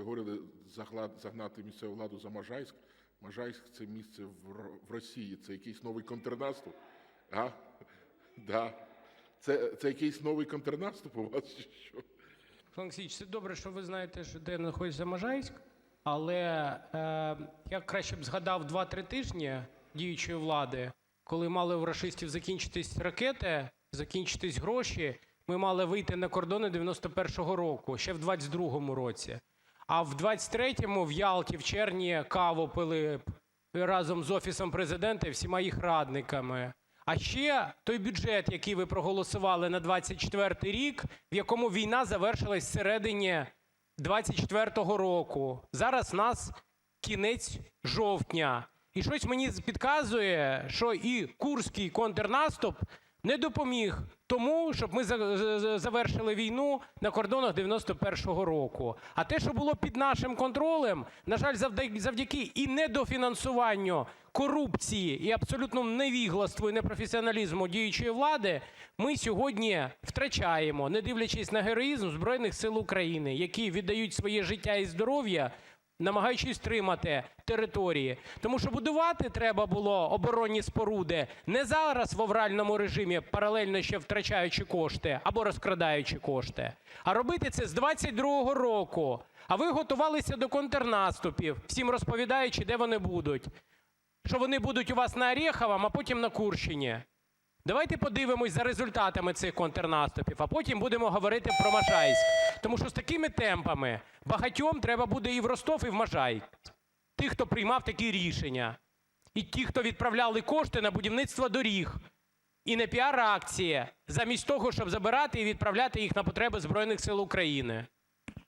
ви говорили загнати місцеву владу за Можайськ. Можайськ це місце в, Росії. Це якийсь новий контрнаступ? А? Да. Це, це якийсь новий контрнаступ у вас? чи Що? Олексійович, це добре, що ви знаєте, що де знаходиться Можайськ, але е, я краще б згадав 2-3 тижні діючої влади, коли мали у рашистів закінчитись ракети, закінчитись гроші, ми мали вийти на кордони 91-го року, ще в 22-му році. А в 23-му в Ялті, в червні каву пили разом з Офісом Президента і всіма їх радниками. А ще той бюджет, який ви проголосували на 24-й рік, в якому війна завершилась всередині 24-го року. Зараз нас кінець жовтня. І щось мені підказує, що і Курський контрнаступ не допоміг тому, щоб ми за- за- завершили війну на кордонах 91-го року. А те, що було під нашим контролем, на жаль, завдяки і недофінансуванню, корупції, і абсолютному невігластву і непрофесіоналізму діючої влади, ми сьогодні втрачаємо, не дивлячись на героїзм Збройних сил України, які віддають своє життя і здоров'я намагаючись тримати території. Тому що будувати треба було оборонні споруди не зараз в авральному режимі, паралельно ще втрачаючи кошти або розкрадаючи кошти, а робити це з 22-го року. А ви готувалися до контрнаступів, всім розповідаючи, де вони будуть. Що вони будуть у вас на Орєховому, а потім на Курщині. Давайте подивимось за результатами цих контрнаступів, а потім будемо говорити про Можайськ. Тому що з такими темпами багатьом треба буде і в Ростов, і в Можайськ. Тих, хто приймав такі рішення. І ті, хто відправляли кошти на будівництво доріг. І на піар-акції, замість того, щоб забирати і відправляти їх на потреби Збройних сил України.